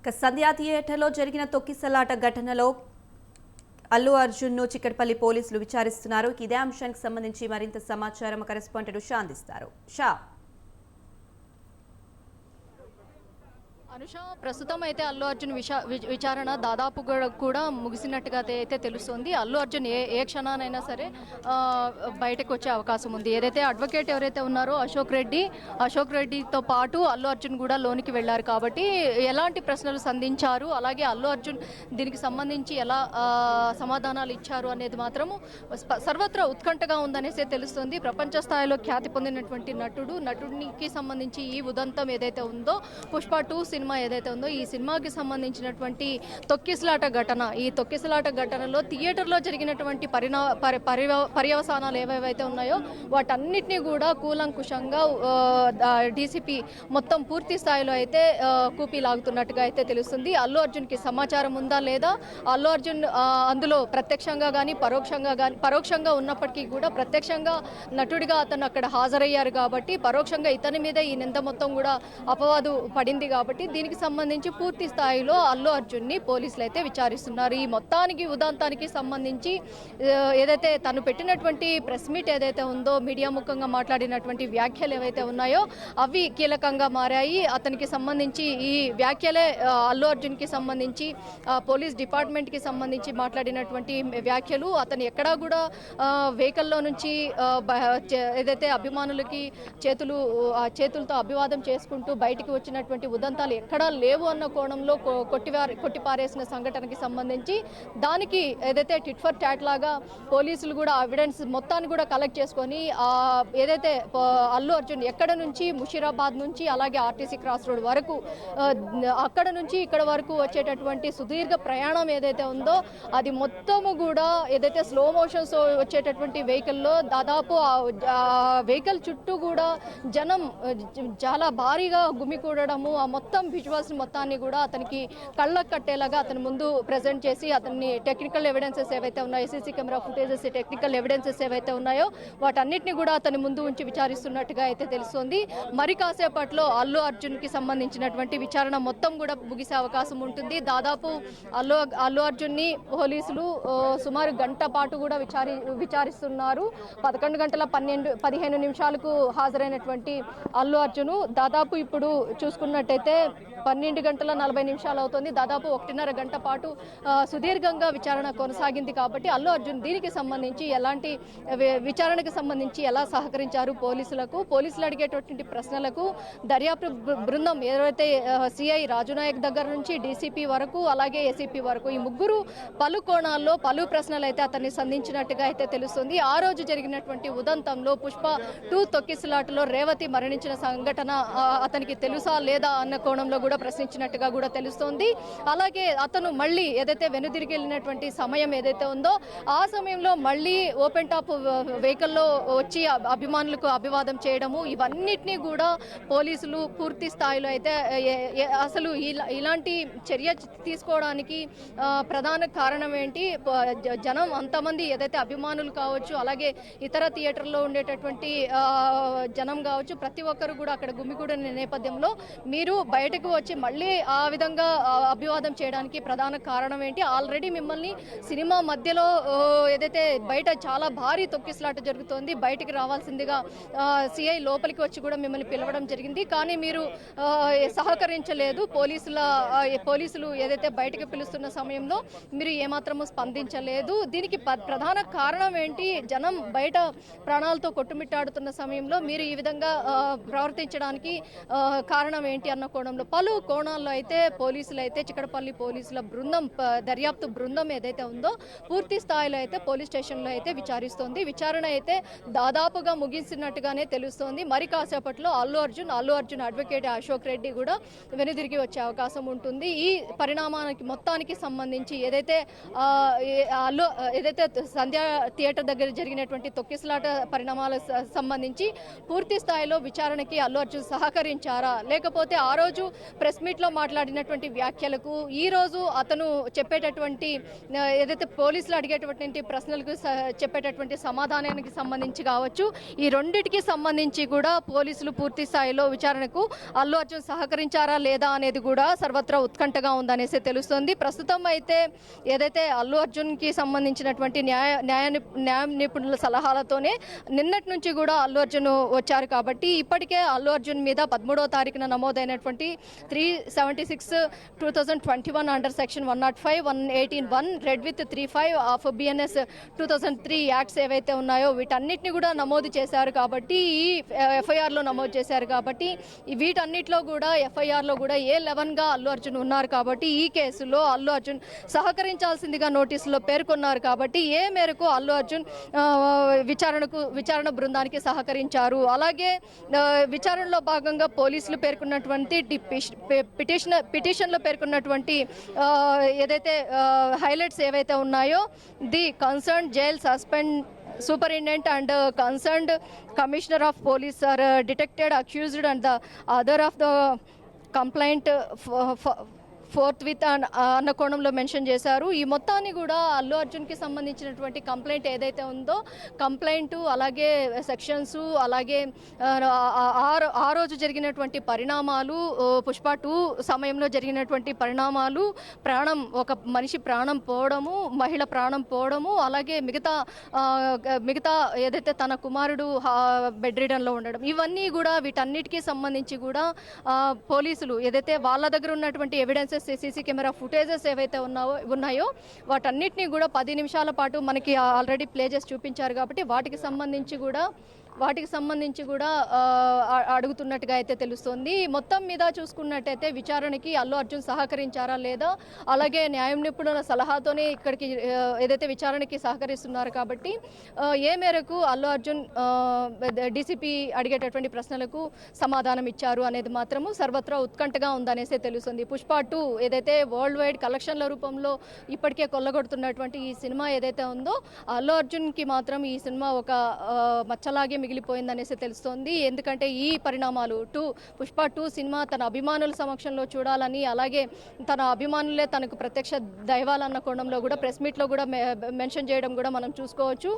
ఇక సంధ్యా థియేటర్లో జరిగిన తొక్కిసలాట ఘటనలో అల్లు అర్జున్ను చిక్కడపల్లి పోలీసులు విచారిస్తున్నారు. ఇదే అంశానికి సంబంధించి మరింత సమాచారం కరెస్పాండెంట్ షా అందిస్తారు. షా. అనుష ప్రస్తుతం అయితే అల్లు అర్జున్ విష వి- విచారణ దాదాపు కూడా ముగిసినట్టుగా అయితే- తెలుస్తుంది. అల్లు అర్జున్ ఏ ఏ క్షణానైనా సరే బయటకు వచ్చే అవకాశం ఉంది. ఏదైతే అడ్వకేట్ ఎవరైతే ఉన్నారో అశోక్ రెడ్డి అశోక్ రెడ్డితో పాటు అల్లు అర్జున్ కూడా లోనికి వెళ్ళారు కాబట్టి ఎలాంటి ప్రశ్నలు సంధించారు? అలాగే అల్లు అర్జున్ దీనికి సంబంధించి ఎలా సమాధానాలు ఇచ్చారు అనేది మాత్రము సర్వత్ర సర్వత్రా ఉత్కంఠగా ఉందనేసి తెలుస్తుంది. ప్రపంచ స్థాయిలో ఖ్యాతి పొందినటువంటి నటుడు నటుడికి సంబంధించి ఈ ఉదంతం ఏదైతే ఉందో పుష్ప టూ సినిమా సినిమా ఏదైతే ఉందో ఈ సినిమాకి సంబంధించినటువంటి తొక్కిసలాట ఘటన. ఈ తొక్కిసలాట ఘటనలో థియేటర్లో జరిగినటువంటి పరిణా పరి పర్యవసానాలు ఏవేవైతే ఉన్నాయో వాటన్నిటినీ కూడా కూలంకుషంగా డీసీపీ మొత్తం పూర్తి స్థాయిలో అయితే కూపీ లాగుతున్నట్టుగా అయితే తెలుస్తుంది. అల్లు అర్జున్కి సమాచారం ఉందా లేదా? అల్లు అర్జున్ అందులో ప్రత్యక్షంగా కానీ పరోక్షంగా కానీ పరోక్షంగా ఉన్నప్పటికీ కూడా ప్రత్యక్షంగా నటుడిగా అతను అక్కడ హాజరయ్యారు కాబట్టి పరోక్షంగా ఇతని మీద ఈ నింద మొత్తం కూడా అపవాదు పడింది కాబట్టి దీనికి సంబంధించి పూర్తి స్థాయిలో అల్లు అర్జున్ని పోలీసులు అయితే విచారిస్తున్నారు. ఈ మొత్తానికి ఉదాంతానికి సంబంధించి ఏదైతే తను పెట్టినటువంటి ప్రెస్ మీట్ ఏదైతే ఉందో మీడియా ముఖంగా మాట్లాడినటువంటి వ్యాఖ్యలు ఏవైతే ఉన్నాయో అవి కీలకంగా మారాయి. అతనికి సంబంధించి ఈ వ్యాఖ్యలే అల్లు అర్జున్కి సంబంధించి పోలీస్ డిపార్ట్మెంట్కి సంబంధించి మాట్లాడినటువంటి వ్యాఖ్యలు. అతను ఎక్కడా కూడా వెహికల్లో నుంచి ఏదైతే అభిమానులకి చేతులు ఆ చేతులతో అభివాదం చేసుకుంటూ బయటికి వచ్చినటువంటి ఉదంతాలు ఎక్కడా లేవు అన్న కోణంలో కొ- కొట్టివారి కొట్టిపారేసిన సంఘటనకి సంబంధించి దానికి ఏదైతే టిట్ ఫర్ ట్యాట్ లాగా పోలీసులు కూడా ఎవిడెన్స్ మొత్తాన్ని కూడా కలెక్ట్ చేసుకొని ఏదైతే అల్లు అర్జున్ ఎక్కడ నుంచి ముషీరాబాద్ నుంచి అలాగే ఆర్టీసీ క్రాస్ రోడ్ వరకు అక్కడ నుంచి ఇక్కడ వరకు వచ్చేటటువంటి సుదీర్ఘ ప్రయాణం ఏదైతే ఉందో అది మొత్తము కూడా ఏదైతే స్లో మోషన్స్ వచ్చేటటువంటి వెహికల్లో దాదాపు ఆ వెహికల్ చుట్టూ కూడా జనం చాలా భారీగా గుమికూడడము ఆ మొత్తం విజువల్స్ మొత్తాన్ని కూడా అతనికి కళ్ళకు కట్టేలాగా అతని ముందు ప్రజెంట్ చేసి అతన్ని టెక్నికల్ ఎవిడెన్సెస్ ఏవైతే ఉన్నాయో CC camera footages technical evidences ఏవైతే ఉన్నాయో వాటన్నిటిని కూడా అతని ముందు ఉంచి విచారిస్తున్నట్టుగా అయితే తెలుస్తోంది. మరి కాసేపట్లో అల్లు అర్జున్కి సంబంధించినటువంటి విచారణ మొత్తం కూడా ముగిసే అవకాశం ఉంటుంది. దాదాపు అల్లు అల్లు అర్జున్ని పోలీసులు సుమారు గంట పాటు కూడా విచారి విచారిస్తున్నారు. పదకొండు గంటల పన్నెండు పదిహేను నిమిషాలకు హాజరైనటువంటి అల్లు అర్జును దాదాపు ఇప్పుడు చూసుకున్నట్టయితే పన్నెండు గంటల నలభై నిమిషాలు అవుతుంది. దాదాపు ఒకటిన్నర గంట పాటు సుదీర్ఘంగా విచారణ కొనసాగింది కాబట్టి అల్లు అర్జున్ దీనికి సంబంధించి ఎలాంటి విచారణకు సంబంధించి ఎలా సహకరించారు పోలీసులకు? పోలీసులు అడిగేటటువంటి ప్రశ్నలకు దర్యాప్తు బృ- బృందం ఏదైతే సిఐ రాజునాయక్ దగ్గర నుంచి డీసీపీ వరకు అలాగే ఏసీపీ వరకు ఈ ముగ్గురు పలు కోణాల్లో పలు ప్రశ్నలు అయితే అతన్ని సంధించినట్టుగా అయితే తెలుస్తుంది. ఆ రోజు జరిగినటువంటి ఉదంతంలో పుష్ప టూ తొక్కిసలాటలో రేవతి మరణించిన సంఘటన అతనికి తెలుసా లేదా అన్న కోణంలో కూడా ప్రశ్నించినట్టుగా కూడా తెలుస్తోంది. అలాగే అతను మళ్ళీ ఏదైతే వెనుదిరిగి వెళ్ళినటువంటి సమయం ఏదైతే ఉందో ఆ సమయంలో మళ్ళీ ఓపెన్ టాప్ వెహికల్లో వచ్చి అభిమానులకు అభివాదం చేయడము ఇవన్నిటినీ కూడా పోలీసులు పూర్తి స్థాయిలో అయితే అసలు ఇలా ఇలాంటి చర్య తీసుకోవడానికి ప్రధాన కారణం ఏంటి? జనం అంతమంది ఏదైతే అభిమానులు కావచ్చు అలాగే ఇతర థియేటర్లో ఉండేటటువంటి జనం కావచ్చు ప్రతి ఒక్కరు కూడా అక్కడ గుమిగూడిన నేపథ్యంలో మీరు బయటకు వచ్చి మళ్ళీ ఆ విధంగా అభివాదం చేయడానికి ప్రధాన కారణం ఏంటి? ఆల్రెడీ మిమ్మల్ని సినిమా మధ్యలో ఏదైతే బయట చాలా భారీ తొక్కిసలాట జరుగుతోంది బయటికి రావాల్సిందిగా సిఐ లోపలికి వచ్చి కూడా మిమ్మల్ని పిలవడం జరిగింది. కానీ మీరు సహకరించలేదు. పోలీసుల పోలీసులు ఏదైతే బయటకు పిలుస్తున్న సమయంలో మీరు ఏమాత్రము స్పందించలేదు. దీనికి ప్రధాన కారణం ఏంటి? జనం బయట ప్రాణాలతో కొట్టుమిట్టాడుతున్న సమయంలో మీరు ఈ విధంగా ప్రవర్తించడానికి కారణం ఏంటి అన్న కోణంలో పలు కోణాల్లో అయితే పోలీసులు అయితే చిక్కడపల్లి పోలీసుల బృందం దర్యాప్తు బృందం ఏదైతే ఉందో పూర్తి స్థాయిలో అయితే పోలీస్ స్టేషన్లో అయితే విచారిస్తోంది. విచారణ అయితే దాదాపుగా ముగిసినట్టుగానే తెలుస్తోంది. మరి కాసేపట్లో అల్లు అర్జున్ అల్లు అర్జున్ అడ్వకేట్ అశోక్ రెడ్డి కూడా వెనుదిరిగి వచ్చే అవకాశం ఉంటుంది. ఈ పరిణామానికి మొత్తానికి సంబంధించి ఏదైతే అల్లు ఏదైతే సంధ్యా థియేటర్ దగ్గర జరిగినటువంటి తొక్కిసలాట పరిణామాల సంబంధించి పూర్తి స్థాయిలో విచారణకి అల్లు అర్జున్ సహకరించారా? లేకపోతే ఆ రోజు ప్రెస్ మీట్లో మాట్లాడినటువంటి వ్యాఖ్యలకు ఈరోజు అతను చెప్పేటటువంటి ఏదైతే పోలీసులు అడిగేటటువంటి ప్రశ్నలకు చెప్పేటటువంటి సమాధానానికి సంబంధించి కావచ్చు ఈ రెండిటికి సంబంధించి కూడా పోలీసులు పూర్తి స్థాయిలో విచారణకు అల్లు అర్జున్ సహకరించారా లేదా అనేది కూడా సర్వత్రా ఉత్కంఠగా ఉందనేసి తెలుస్తుంది. ప్రస్తుతం అయితే ఏదైతే అల్లు అర్జున్కి సంబంధించినటువంటి న్యాయ న్యాయ న్యాయ నిపుణుల సలహాలతోనే నిన్నటి నుంచి కూడా అల్లు అర్జున్ వచ్చారు కాబట్టి ఇప్పటికే అల్లు అర్జున్ మీద పదమూడవ తారీఖున నమోదైనటువంటి three seventy six two thousand twenty one under section one not five one eighteen one read with three five of BNS two thousand three acts ఏవైతే ఉన్నాయో వీటన్నిటిని కూడా నమోదు చేశారు కాబట్టి ఈ ఎఫ్ఐఆర్లో నమోదు చేశారు కాబట్టి వీటన్నిటిలో కూడా ఎఫ్ఐఆర్లో కూడా ఏ లెవెన్గా అల్లు అర్జున్ ఉన్నారు కాబట్టి ఈ కేసులో అల్లు అర్జున్ సహకరించాల్సిందిగా నోటీసులో పేర్కొన్నారు కాబట్టి ఏ మేరకు అల్లు అర్జున్ విచారణకు విచారణ బృందానికి సహకరించారు. అలాగే విచారణలో భాగంగా పోలీసులు పేర్కొన్నటువంటి డిప్ పిటిషన్ పిటిషన్లో పేర్కొన్నటువంటి ఏదైతే హైలైట్స్ ఏవైతే ఉన్నాయో the concern jail suspend superintendent and concerned commissioner of police are detected accused and the other of the complaint forthwith అన్న కోణంలో మెన్షన్ చేశారు. ఈ మొత్తాన్ని కూడా అల్లు అర్జున్కి సంబంధించినటువంటి కంప్లైంట్ ఏదైతే ఉందో కంప్లైంట్ అలాగే సెక్షన్స్ అలాగే ఆ, ఆ- రోజు జరిగినటువంటి పరిణామాలు పుష్ప టూ సమయంలో జరిగినటువంటి పరిణామాలు ప్రాణం ఒక మనిషి ప్రాణం పోవడము మహిళ ప్రాణం పోవడము అలాగే మిగతా మిగతా ఏదైతే తన కుమారుడు బెడ్ రిడన్లో ఉండడం ఇవన్నీ కూడా వీటన్నిటికీ సంబంధించి కూడా పోలీసులు ఏదైతే వాళ్ళ దగ్గర ఉన్నటువంటి ఎవిడెన్సెస్ సీసీ కెమెరా ఫుటేజెస్ ఏవైతే ఉన్నావో ఉన్నాయో వాటన్నిటిని కూడా పది నిమిషాల పాటు మనకి ఆల్రెడీ ప్లే చేసి చూపించారు కాబట్టి వాటికి సంబంధించి కూడా వాటికి సంబంధించి కూడా అడుగుతున్నట్టుగా అయితే తెలుస్తోంది. మొత్తం మీద చూసుకున్నట్టయితే విచారణకి అల్లు అర్జున్ సహకరించారా లేదా? అలాగే న్యాయం నిపుణుల సలహాతోనే ఇక్కడికి ఏదైతే విచారణకి సహకరిస్తున్నారు కాబట్టి ఏ మేరకు అల్లు అర్జున్ డీసీపీ అడిగేటటువంటి ప్రశ్నలకు సమాధానం ఇచ్చారు అనేది మాత్రము సర్వత్రా ఉత్కంఠగా ఉందనేసి తెలుస్తుంది. పుష్ప టూ ఏదైతే వరల్డ్ వైడ్ కలెక్షన్ల రూపంలో ఇప్పటికే కొల్లగొడుతున్నటువంటి ఈ సినిమా ఏదైతే ఉందో అల్లు అర్జున్కి మాత్రం ఈ సినిమా ఒక మచ్చలాగే మిగిలిపోయిందనేసి తెలుస్తోంది. ఎందుకంటే ఈ పరిణామాలు టూ పుష్ప టూ సినిమా తన అభిమానుల సమక్షంలో చూడాలని అలాగే తన అభిమానులే తనకు ప్రత్యక్ష దైవాలన్న కోణంలో కూడా ప్రెస్ మీట్లో కూడా మె- మెన్షన్ చేయడం కూడా మనం చూసుకోవచ్చు.